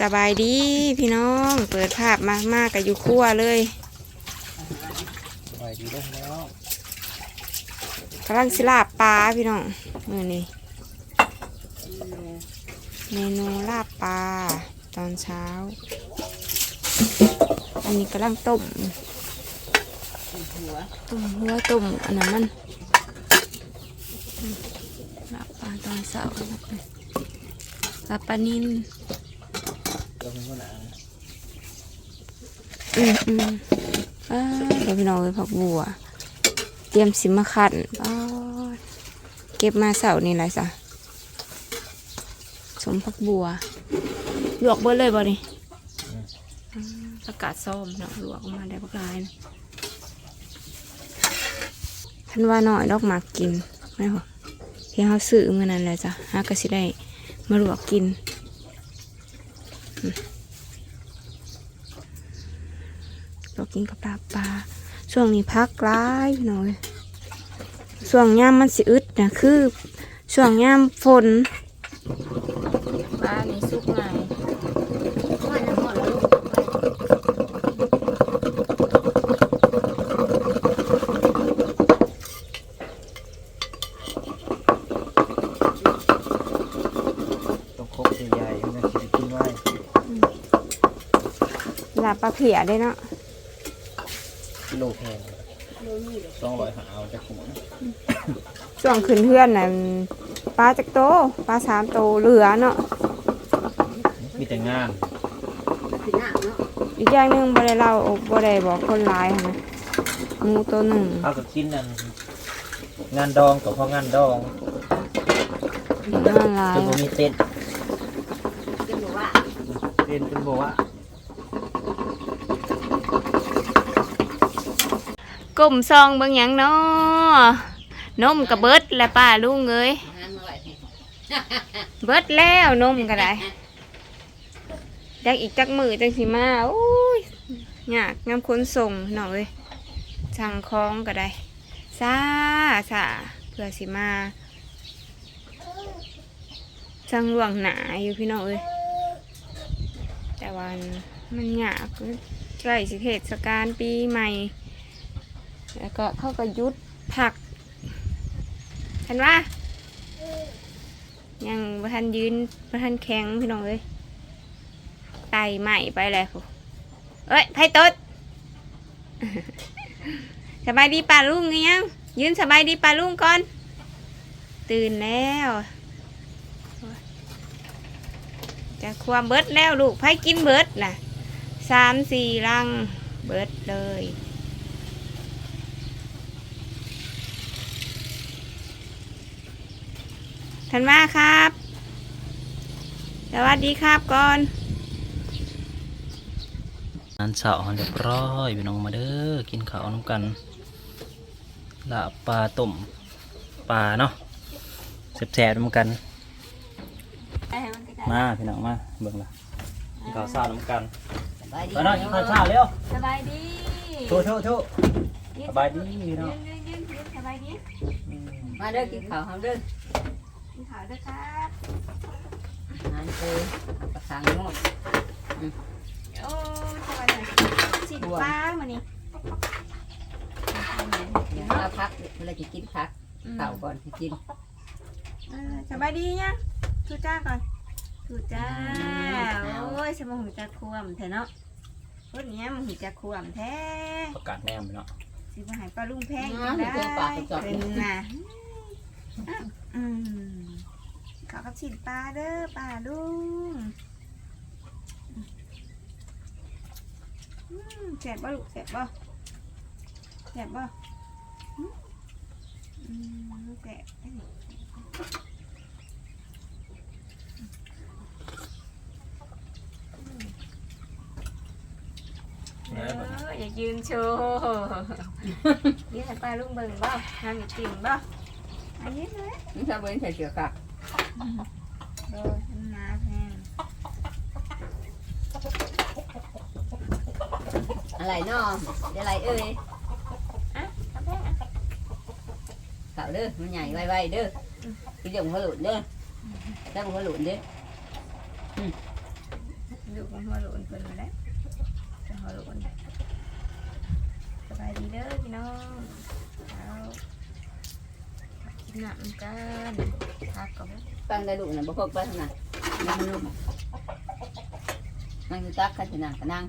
สบายดีพี่น้องเปิดภาพมามากกับอยู่ครั่วเลยสบายดีด้วยแล้วกำลังสิลาบปลาพี่น้องมือนี้เมนูลาบปลาตอนเช้า อันนี้กำลังต้มต้มหัวต้มอันนั้นมันลาบปลาตอนเช้าลาบปลานิน เดี๋ยวผมก็หนาอืมอืมอ่าเดี๋ยวพี่น้องเลยผักบัว เตรียมสิมาขันอ้าวเก็บมาเสาร์นี่ไรสะสมผักบัว ลวกเบิดเลยบ่นี่อืมประกาศส้มเนาะลวกออกมาได้บักลายท่านว่าน้อยดอกหมากกินไม่หรอที่เขาซื้อเมื่อนั้นแหละจ้ะหาก็สิได้มาลวกกิน เรากินกับปลาปลาช่วงนี้พักร้ายพี่อยช่วงย่ามมันสิอึดนะคือช่วงย่ามฝนปลานี่สุกไงต้องครบใหญ่ๆนะได้กินไว้ ลาปลาเพียได้เนาะกิโลแพงสองร้อยหาเอาจากหัวช่วงขึ้นเพื่อนน่ะปลาจักโตปลาสามโตเหลือเนาะมีแต่งานอีกอย่างหนึ่งบ่ได้เล่าบ่ได้บอกคนร้ายหั้นนะหมูตัวหนึ่งเอากับกินนั่นงานดองกับพ่องานดองน่าร้าจยนมันมีเต้นเต้นเป็นบอกว่า กลมซองเบิ่งหยังเนาะนมกระเบิดและป้าลุงเอ้ยเบิดแล้วนมก็ได้จักอีกจักมือจังสิมาโอ้ยยากงามคนส่งหน่อยเอ้ยสั่งของก็ได้ซาซาเพื่อสิมาสั่งล่วงหนาอยู่พี่น้องเอ้ย แต่วันมันยากใกล้สิเทศกาลปีใหม่ แล้วก็เข้าก็หยุดผักเห็นว่ายังประทันยืนประทันแข็งพี่น้องเอ้ยไตใหม่ไปแล้วเอ้ยไพ่ตดสบายดีป่าลุงไงยังยืนสบายดีป่าลุงก่อน ตื่นแล้ว จะความเบิดแล้วลูกไพ่กินเบิดนะสามสี่รังเบิดเลยทันว่าครับ สวัสดีครับก่อนงานเสาร์เรียบร้อยพี่น้องมาเด้อกินข้าวน้ำกันลาบปลาต้มปลาเนาะแซ่บๆน้ำกัน มาพี่น้องมาเบิ่งละกินข้าวเช้าน้ำกันไปน้องกินข้าวเช้าเร็วสบายดีโชว์โชว์โชว์ สบายดีพี่น้องยืนยืนยืนสบายดีมาเด้อกินข้าวเฮาเด้อกินข้าวด้วยครับงานคือประสานงดโอ้สบายดีสิป้ามานี่เดี๋ยวเราพักเวลาจะกินพักข้าวก่อนสิกิน เออสบายดียัง ทูจ้าก่อนทูจ้า โอ้ยสมองหูจะควมแท้เนาะคนนี้มันหูจะควมแท้ประกาศแนมพี่น้องสิมาใหายปลาลุงแพงจังได้เป็นน่ะอืมขอกับสินปลาเด้อปลาลุงอืมแสบบ่ลูกแสบบ่แสบบ่อืมอืมแสบอันนี้ เอ ออย่ายืนโชว์ยืนให้ปลาลุงเบิ่งบ่น้ำอย่าติ่มบ่อันนี้เลย นี่ถ้าเบิ่งใส่เสื้อค่ะโดยน้ำแห้งอะไรเนาะเดี๋ยวอะไรเอ้ยอะน้ำแห้งอะข้าวเด้อมันใหญ่ไวๆเด้อกินเดี๋ยวมันหลุดเด้อแล้วมันหลุดเด้อนดูของหัวโลนเพิ่นมาแล้วจะหัวโลนส บายดีเด้อพี่น้องเอากินหนักกันพักกับตั้งได้ลูกน่ะบ่พกไปทางนั้นนั่งนุ่มนั่งอยู่ตักกันสินั่งก็นั่ง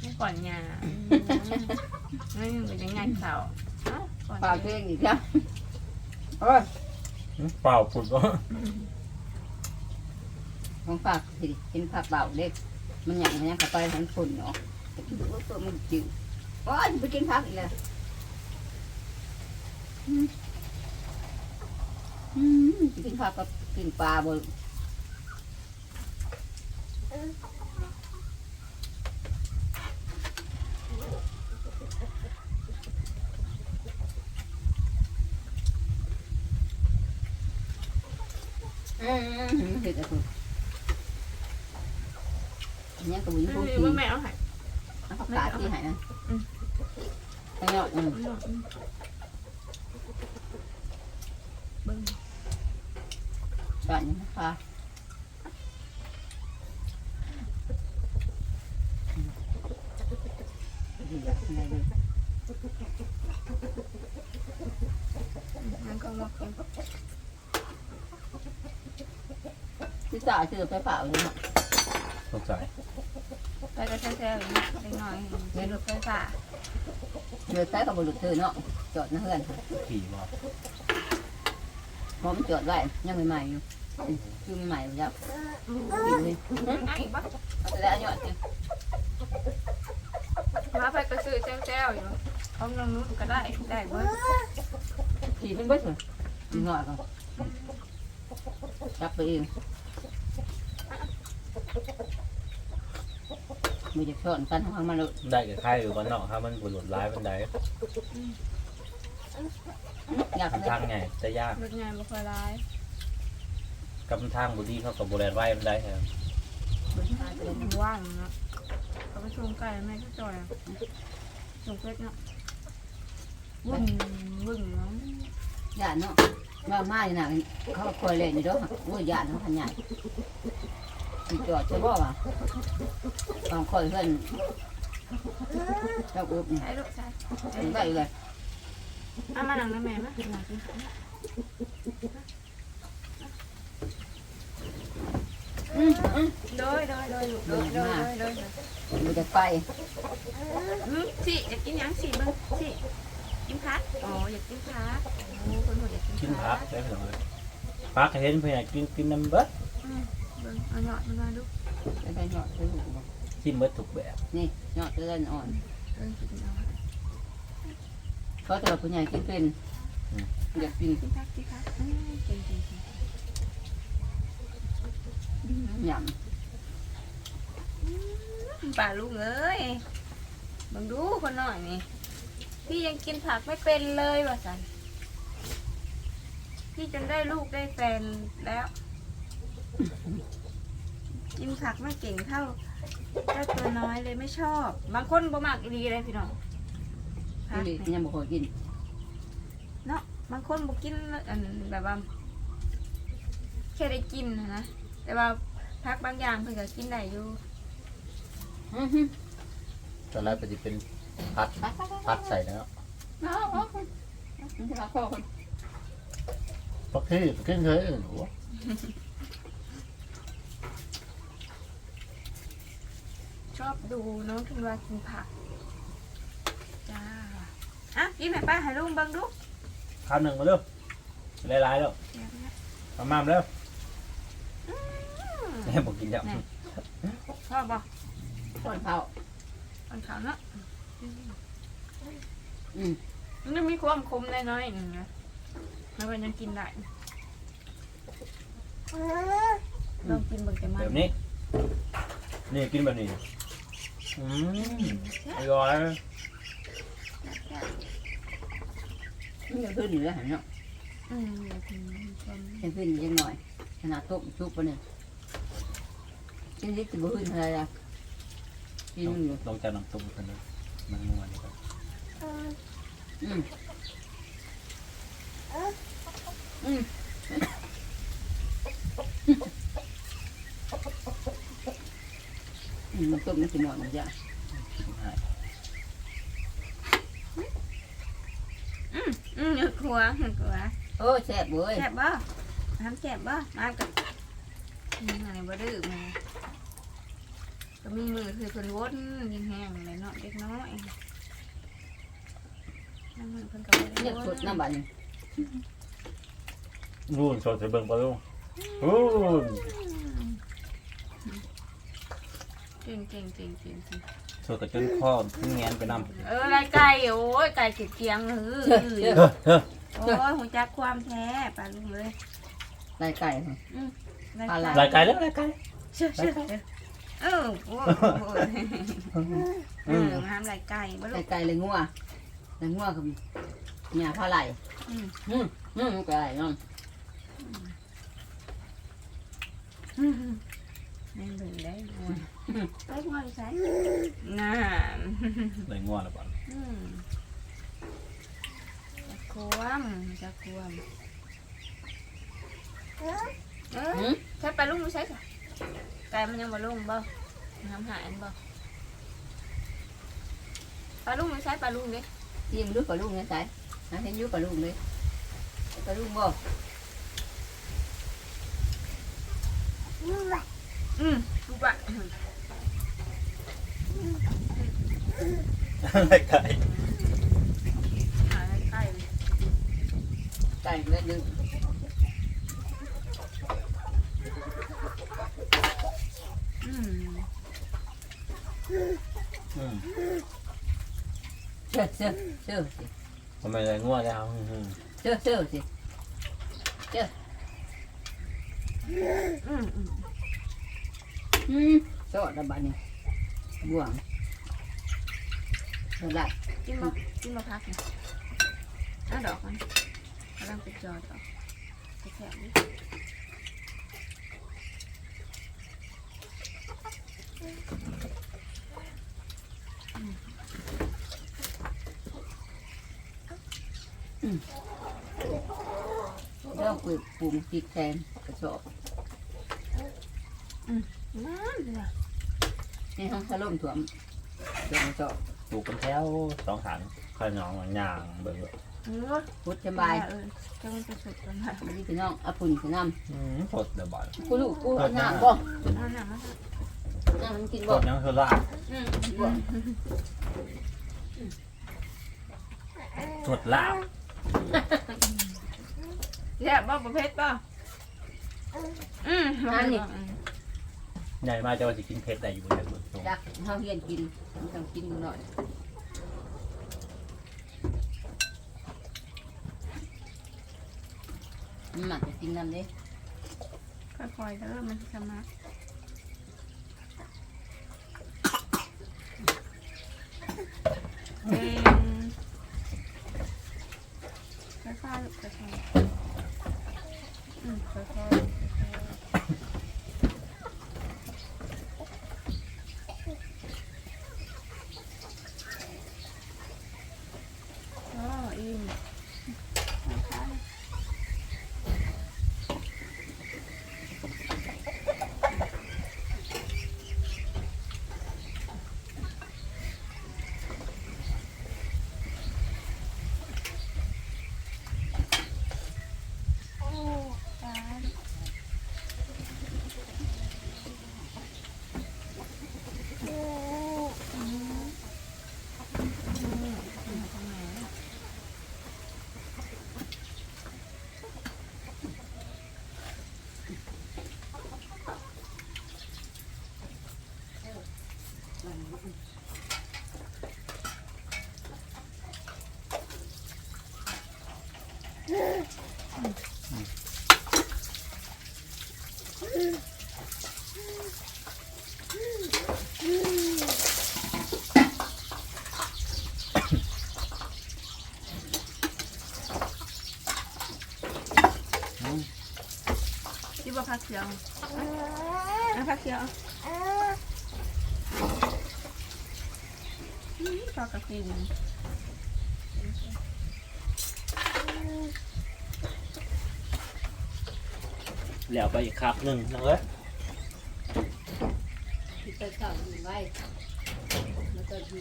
ไม่ก่อนหยาไม่เป็นยังไงเสาเอ้าก่อนเปล่าตัวเองอีกแล้วโอ้ยเปล่าผุดก็ ของฝากสิกินผักเปล่าเด็กมันหยังมันหยังเข้าไปทั้งฝุ่นเนาะแต่คิดว่าตัวมันจืดโอ้ยไปกินผักอีกแล้วอืมอืมกินผักกับกินปลาบ่อืมเห็ดอะไร อันนี้ก็บุญอืพูมดนี่ทีว่าแม่เอาให้เอาผักกาดที่ไหนนะอืมทั้งยอดอืมอืมเบิ่งจอดยังนะคะดีอะอะไรดีมันก็มากินที่จ่ายซื้อไปเปล่าเลยเนาะสงสัย ไปก็แซ่ๆอย่างนี้เล็กน้อยเห็นรถไฟฟ้าเดือดใช้กับบรุษเธอเนาะจอดนะเพื่อนขี่บ่พร้อมจอดไว้ยังใหม่ๆอยู่คือใหม่ๆแล้วกินเลยไอ้บ้าเอาแต่อันยอดเนี่ยมาไปก็ซื้อแจ้วๆอยู่เขาลงนู้นก็ได้ได้เบิดขี่เป็นเบิ้ลเลยมีหน่อยก่อนจับไปเอง มีจะชนกันทางมันเลยได้กับใครอยู่บ้านนอกครับมันบุหลุดร้ายบันไดอยากทำทางไงจะยากรถงานบ่ค่อยร้ายกับทางบุรีเขากับโบราณไว้บันไดครับมันว่างเนาะเขาไปชมไก่แม่ก็จอยอะชมเพชรเนาะบึ้งบึ้งเนาะหยาดเนาะว่ามาอยู่น่ะเขาคอยเล่นอยู่เด้วยโอ้ยหยาดเขาพันใหญ่ มันจอดใช่บ่วะต้องคอยเพื่อนเจ้าอุบนี่ใช่ลูกใช่ถึงได้เลยเอามาหนังนะแม่มาหนังกินข้าวอืมอืมโดยโดยโดยลูกโดยโดยโดยโดยมันจะไปอืมสิอยากกินหยังสิเบิ่งสิกินพักอ๋ออยากกินพักโอ้คนหัวอยากกินกินพัพักกได้เหรอพักเห็นเพื่อนกินกินน้ำเบิด อืม เบิ่งเอาหยอดมันมาดูจะได้หยอดไปหูบ่กินเบิดถูกแบบนี่หยอดจะได้อ่อนเบิ่งกินเอาเพราะตัวผู้ใหญ่กินเป็นอยากกินกินพักกินพักอืมกินกินกินหยป่าลูกเอ้ยเบิ่งดูคนหน่อยนี่พี่ยังกินผักไม่เป็นเลยว่ะสันพี่จนได้ลูกได้แฟนแล้ว กินผักไม่เก่งเท่าเจ้าตัวน้อยเลยไม่ชอบ บางคนบ่มักอีหลีเลยพี่น้องำผักนี่เนี่ยยังบ่เคยกินเนาะบางคนบ่กินอันแบบว่าแค่ได้กินนะนะแต่ว่าผักบางอย่างเพิ่นก็กินได้อยู่อื้อหือตอนแรกจะเป็นพัดไปไปไปพัดใส่แล้วเอาเอาเอามันจะรักพ่อคน ปักที่กินเคยหัว ชอบดูน้องทุนวากินผัก จ้า อะกินไหนป้าให้ลุงเบิ่งดูคำหนึ่งมาเร็วหลายๆแล้วเดี๋ยวนะมาม่ามแล้วอืมแม่บอกกินแล้วชอบบ่คนเผาอันขาวเนาะอืม มันจะมีความคมน้อยๆหนึ่งนะแล้วมันยังกินได้ลองกินเบิ่งแต่มันแบบนี้ นี่กินแบบนี้ อืมอร่อยมันยังขึ้นอยู่เลยหันเนาะอืมอยากกินความยังขึ้นอยู่ยังหน่อย ขนาดต้มชุบปะเนี่ยกินนิดจะบ่ขึ้นอะไรละกินอยู่ลองจานน้ำตุ้มกันนะมันนัวดีกว่าอืมอืม มมันต้มมันสิหมดมันจะอืมอืมหยุดครัวหยุดครัวโอ้แซ่บเว้ยแซ่บบ่ทำแซ่บบ่มากับอืมอะไรบ่ดื้อมาก็มีมือคือเพิ่นวนยิงแห้งเลยเนาะเด็กน้อยน้ำมือเพิ่นก็บ่ได้เรียกวนสดน้ำบัดนนู่นสดจะเบิ่งปลาลูกนู่น เก่งเก่งเก่งเก่งเก่งสดกับจนข้อขึ้นแงนไปนำเออไรไก่โอ้ยไก่ติดเกียงเออเชื่อเชื่อเฮ้อเฮ้อโอ้ยหัวจักความแท้ปลาลุงเลยไก่ไก่ค่ะปลาไหลรายการแล้วรายการเชื่อเชื่อเออโอ้ยโอ้ยเออมาทำไรไก่บ่ลูไก่กไก่เลยงัวเลยงัวกับหญ้าผ้าไหลอืมอืมอืมไก่น้องแม่นเบิ่งได้งัว ไปงัวใส่น่าเลยง่วงแล้วบ่อืมจะควมจะควมเอออืมใช่ปลาลุงไม่ใช่ค่ะไก่มันยังบ่ลงบ่ทำหายอันบ่ปลาลุงไม่ใช่ปลาลุงเด้ที่มันรู้ปลาลูกเนี่ยใส่หาเห็นอยุ่ปลาลูกเลยปลาลูกบ่อืมลูก อะรายการหาไก่เลยไก่เลยดึงอืมอืมเชื่อเชื่อเชื่อสิทำไมเลยง่วงแล้วอืมเชื่อเชื่อสิอืมอืมอืมสอดระบาดนี่ บ่วงสลัดกินมากินมาพักนะเอาดอกมันกำลังไปจอดออกไปแถมดิเริ่มปลูกปลูกพริกแทนกระสอบน้ำเลยในห้องถล่มถ่วมเดี๋ยวกระสอบปลูกเป็นแถวสองถังข้าวเหนียวย่างเบิ่งเออพุทธบายเออจะมันจะสุดกันไหมอันนี้พี่น้องเอาปุ่นพี่น้อืมสดเดี๋ยวบ่อยำกูลูกกูเอาน้ำบ่เอาหนังมาน้ำมันกินสบ่ดยังคือลาบอืมบ่สดลาบแย่บ่ประเภทบ่อืมใหญ่มากจะว่าจะกินเผ็ดได้อยู่เนี่ยเบิ่ง ตรง ดักเฮาเฮียนกินมันต้องกินดูหน่อยมันหมักจะกินน้ำเด้ค่อยๆเด้อมันจะมาเก่งค่อยๆค่อยๆอืมค่อยๆอ๋ออิ่มนะคะ ที่ว่าพักเขียวอะพักเขียว อืมพอกระกินแล้วไปอีกครับหนึ่งนะเอ้ยที่เจ้าเจ้าอยู่ไว้แล้วก็อยู่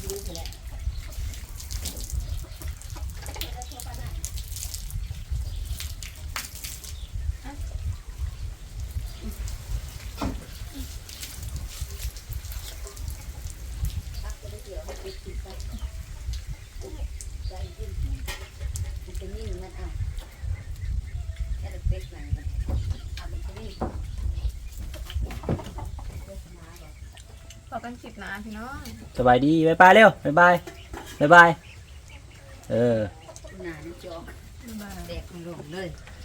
อยู่ไปแล้ว มันจะนิ่งมันเอาแค่เล็กๆหน่อยมันเอามันจะนิ่งเลือกมาบอก พอ กันคลิปหนาพี่น้องสบายดีบายบายเร็วบายบายบายบายเออ หนามันจอกบ๊ายบายแดกมันลงเลยบ